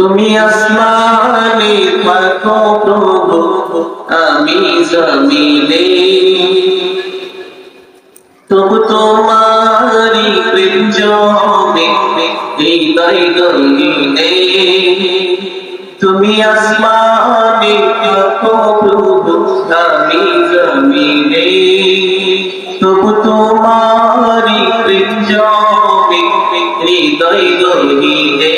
তুমি আসমানে থাকো প্রভু আমি জমিনে। তবু তোমারি প্রেম হৃদয় গহিনে তুমি আসমানে থাকো প্রভু আমি জমিনে। তবু তোমারি প্রেম হৃদয় গহিনে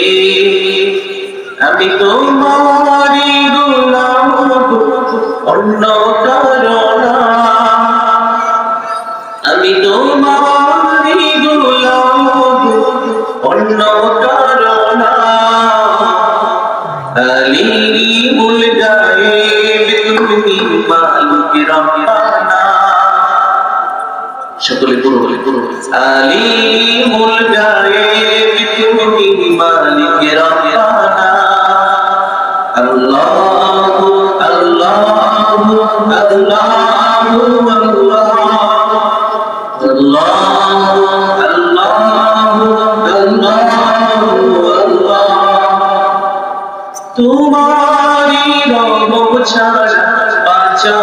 আমি তোমারি গোলাম অন্য কারণা আমি তোমারি গোলাম অন্য কারণা আলী মুল গায়েব তুমি মালিক রব্বানা সকলে পুরো বলে পুরো আলী মুল গায়েব তোমারি রব ছাড়া বাঁচা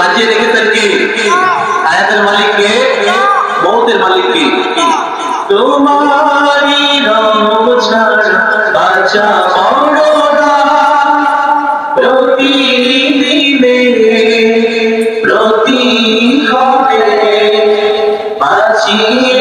বাঁচিয়ে রেখেছেন কি? আয়াতের মালিক কে? মৌতের মালিক কি? তোমারি রব ছাড়া প্রতিক্ষণে বাঁচিয়ে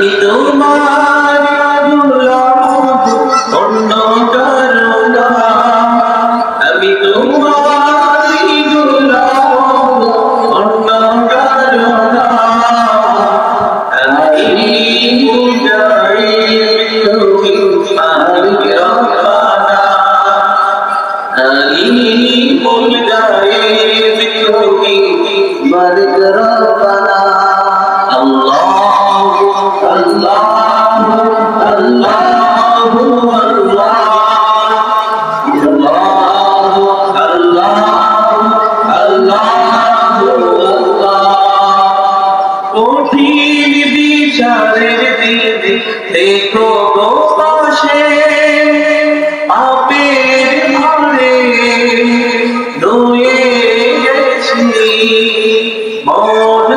আমি তোমার অন্য কারণা আমি তোমার অন্য মালিক রব্বানা। আমি মুজাই তুমি মালিক রব্বানা। কঠিন বিচারের দিনে দেখো পাশে গেছি। মন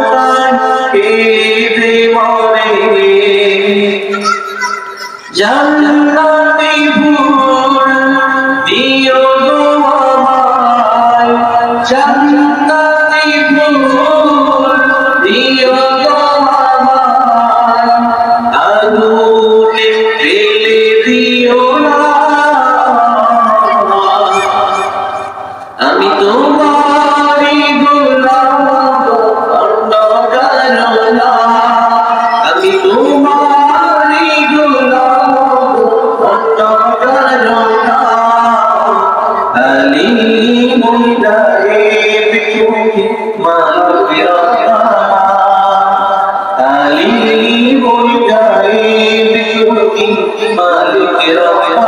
আমি তোমারি গোলাম আমি তোমারি গোলাম আলী মালিক রব্বানা আলী তুমি মালিক রব্বানা